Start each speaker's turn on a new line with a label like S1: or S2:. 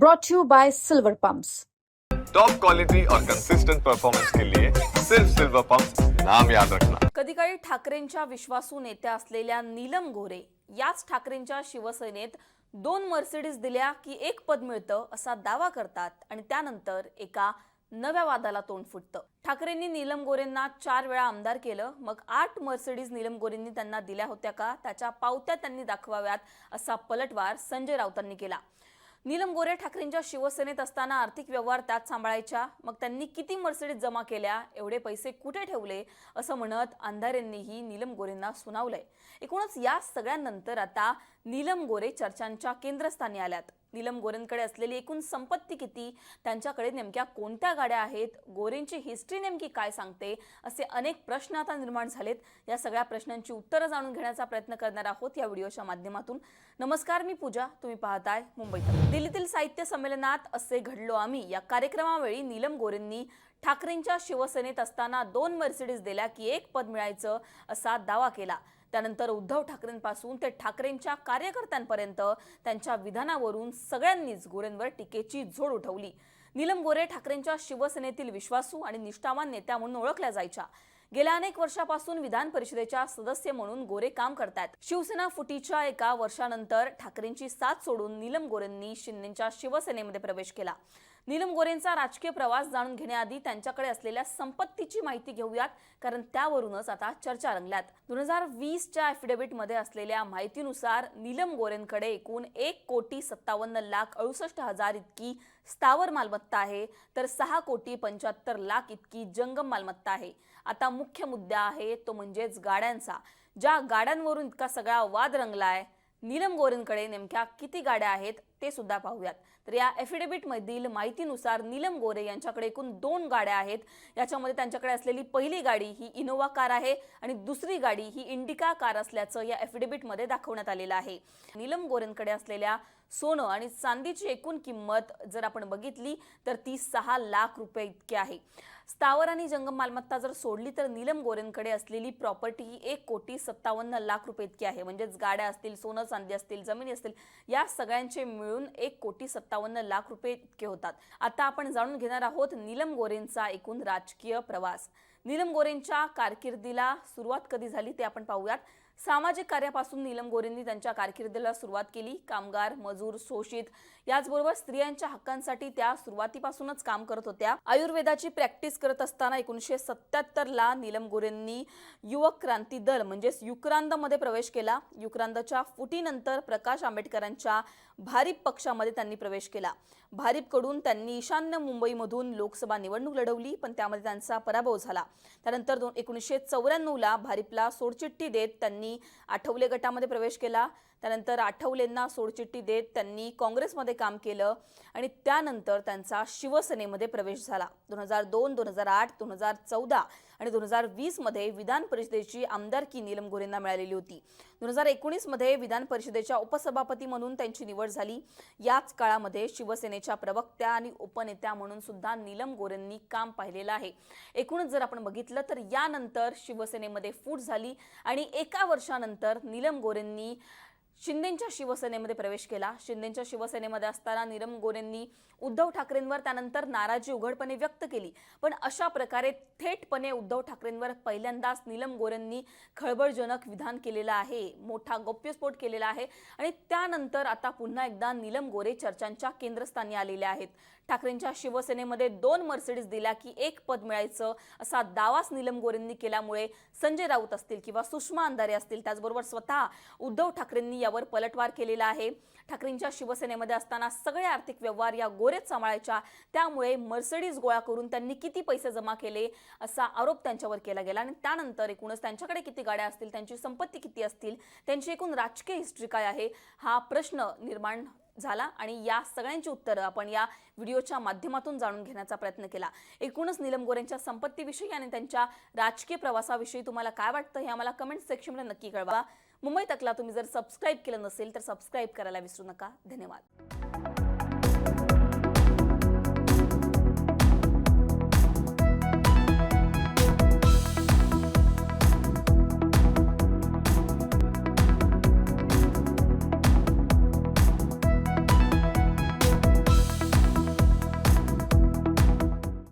S1: brought to you by Silver Pumps.
S2: Top quality और consistent performance के लिए सिर्फ सिल्वर पंप नाम याद रखना।
S3: कधी काळी ठाकरेंच्या विश्वासू नेत्या असलेल्या नीलम गोरे याच ठाकरेंच्या शिवसेनेत दोन मर्सिडीज दिल्या की एक पद मिळतं असा दावा करतात आणि त्यानंतर एका नव्या वादाला तोंड फुटतं. ठाकरेंनी नीलम गोरेंना चार वेळा आमदार केलं मग आठ मर्सिडीज नीलम गोरेंनी त्यांना दिल्या होत्या का? त्याच्या पावत्या त्यांनी दाखवाव्यात असा पलटवार संजय राऊतांनी केला. नीलम गोरे ठाकरेंच्या शिवसेनेत असताना आर्थिक व्यवहार त्यात सांभाळायच्या. मग त्यांनी किती मर्सिडीज जमा केल्या? एवढे पैसे कुठे ठेवले? असं म्हणत अंधारेंनीही नीलम गोरेंना सुनावलंय. एकूणच या सगळ्यांनंतर आता नीलम गोरे चर्चांच्या केंद्रस्थानी आल्यात. नीलम गोरेंकडे असलेली एकूण संपत्ती किती? त्यांच्याकडे नेमक्या कोणत्या गाड्या आहेत? गोरेंची हिस्ट्री नेमकी काय सांगते? असे अनेक प्रश्न आता निर्माण झालेत. या सगळ्या प्रश्नांची उत्तरं जाणून घेण्याचा प्रयत्न करणार आहोत या व्हिडिओच्या माध्यमातून. नमस्कार मी पूजा. तुम्ही पाहताय मुंबईत दिल्लीतील साहित्य संमेलनात असे घडलो आम्ही. या कार्यक्रमावेळी नीलम गोरेंनी ठाकरेंच्या शिवसेनेत असताना दोन मर्सिडीज दिल्या की एक पद मिळायचं असा दावा केला. त्यानंतर उद्धव ठाकरेंपासून ते ठाकरेंच्या कार्यकर्त्यांपर्यंत त्यांच्या विधानावरून सगळ्यांनीच गोरेंवर टीकेची झोड उठवली. नीलम गोरे ठाकरेंच्या शिवसेनेतील विश्वासू आणि निष्ठावान नेत्या म्हणून ओळखल्या जायच्या. गेल्या अनेक वर्षापासून विधान परिषदेच्या सदस्य म्हणून गोरे काम करतात शिवसेना फुटीच्या एका वर्षानंतर ठाकरेंची साथ सोडून नीलम गोरेंनी शिंदेच्या शिवसेनेमध्ये प्रवेश केला. नीलम गोरेंचा राजकीय प्रवास जाणून घेण्याआधी त्यांच्याकडे असलेल्या संपत्तीची माहिती घेऊयात कारण त्यावरूनच आता चर्चा रंगल्यात. दोन हजार वीसच्या ॲफिडेव्हिटमध्ये असलेल्या माहितीनुसार नीलम गोरेंकडे एकूण एक कोटी सत्तावन्न लाख अडुसष्ट हजार इतकी स्थावर मालमत्ता आहे तर सहा कोटी पंच्याहत्तर लाख इतकी जंगम मालमत्ता आहे. आता मुख्य मुद्दा आहे तो म्हणजेच गाड्यांचा. ज्या गाड्यांवरून इतका सगळा वाद रंगलाय नीलम गोरेंकडे नेमक्या किती गाड्या आहेत ते सुद्धा पाहूयात. तर या ॲफिडेव्हिटमधील माहितीनुसार नीलम गोरे यांच्याकडे एकूण दोन गाड्या आहेत. याच्यामध्ये त्यांच्याकडे असलेली पहिली गाडी ही इनोवा कार आहे आणि दुसरी गाडी ही इंडिका कार असल्याचं या ॲफिडेव्हिटमध्ये दाखवण्यात आलेलं आहे. नीलम गोरेंकडे असलेल्या सोनं आणि चांदीची एकूण किंमत जर आपण बघितली तर ती सहा लाख रुपये इतकी आहे. स्थावर आणि जंगम मालमत्ता जर सोडली तर नीलम गोरेंकडे असलेली प्रॉपर्टी ही एक कोटी सत्तावन्न लाख रुपये इतकी आहे. म्हणजेच गाड्या असतील सोनं चांदी असतील जमिनी असतील या सगळ्यांचे मिळून मिळून एक कोटी सत्तावन्न लाख रुपये इतके होतात. आता आपण जाणून घेणार आहोत नीलम गोरेंचा एकूण राजकीय प्रवास. नीलम गोरेंच्या कारकिर्दीला सुरुवात कधी झाली ते आपण पाहूयात. सामाजिक कार्यापासून नीलम गोरेंनी त्यांच्या कारकिर्दीला सुरुवात केली. कामगार मजूर शोषित याचबरोबर स्त्रियांच्या हक्कांसाठी त्या सुरुवातीपासूनच काम करत होत्या. आयुर्वेदाची प्रॅक्टिस करत असताना एकोणीसशे सत्याहत्तरला नीलम गोरेंनी युवक क्रांती दल म्हणजेच युक्रांदमध्ये प्रवेश केला. युक्रांदच्या फुटीनंतर प्रकाश आंबेडकरांच्या भारीप पक्षामध्ये त्यांनी प्रवेश केला. भारीपकडून त्यांनी ईशान्य मुंबईमधून लोकसभा निवडणूक लढवली पण त्यामध्ये त्यांचा पराभव झाला. त्यानंतर दोन एकोणीसशे चौऱ्याण्णवला भारीपला सोडचिठ्ठी देत त्यांनी आठवले गटामध्ये प्रवेश केला. त्यानंतर आठवलेंना सोडचिठ्ठी देत त्यांनी काँग्रेसमध्ये काम केलं आणि त्यानंतर त्यांचा शिवसेनेमध्ये प्रवेश झाला. दोन हजार दोन दोन हजार आठ दोन हजार चौदा आणि दोन हजार वीसमध्ये विधान परिषदेची आमदारकी नीलम गोरेंना मिळालेली होती. दोन हजार एकोणीसमध्ये विधान परिषदेच्या उपसभापती म्हणून त्यांची निवड झाली. याच काळामध्ये शिवसेनेच्या प्रवक्त्या आणि उपनेत्या म्हणून सुद्धा नीलम गोरेंनी काम पाहिलेलं आहे. एकूणच जर आपण बघितलं तर यानंतर शिवसेनेमध्ये फूट झाली आणि एका वर्षानंतर नीलम गोरेंनी शिंदेंच्या शिवसेनेमध्ये प्रवेश केला. शिंदेच्या शिवसेनेमध्ये असताना नीलम गोरेंनी उद्धव ठाकरेंवर त्यानंतर नाराजी उघडपणे व्यक्त केली. पण अशा प्रकारे थेटपणे उद्धव ठाकरेंवर पहिल्यांदाच नीलम गोरेंनी खळबळजनक विधान केलेलं आहे मोठा गौप्यस्फोट केलेला आहे आणि त्यानंतर आता पुन्हा एकदा नीलम गोरे चर्चांच्या केंद्रस्थानी आलेले आहेत. ठाकरेंच्या शिवसेनेमध्ये दोन मर्सिडीज दिल्या की एक पद मिळायचं असा दावाच नीलम गोरेंनी केल्यामुळे संजय राऊत असतील किंवा सुषमा अंधारे असतील त्याचबरोबर स्वतः उद्धव ठाकरेंनी यावर पलटवार केलेला आहे. ठाकरेंच्या शिवसेनेमध्ये असताना सगळे आर्थिक व्यवहार या गोरेत सांभाळायच्या त्यामुळे मर्सिडीज गोळा करून त्यांनी किती पैसे जमा केले असा आरोप त्यांच्यावर केला गेला. आणि त्यानंतर एकूणच त्यांच्याकडे किती गाड्या असतील त्यांची संपत्ती किती असतील त्यांची एकूण राजकीय हिस्ट्री काय आहे हा प्रश्न निर्माण झाला आणि या सगळ्यांची उत्तरं आपण या व्हिडिओच्या माध्यमातून जाणून घेण्याचा प्रयत्न केला. एकूणच नीलम गोरेंच्या संपत्तीविषयी आणि त्यांच्या राजकीय प्रवासाविषयी तुम्हाला काय वाटतं हे आम्हाला कमेंट सेक्शनमध्ये नक्की कळवा. मुंबई तकला तुम्ही जर सबस्क्राईब केलं नसेल तर सबस्क्राईब करायला विसरू नका. धन्यवाद.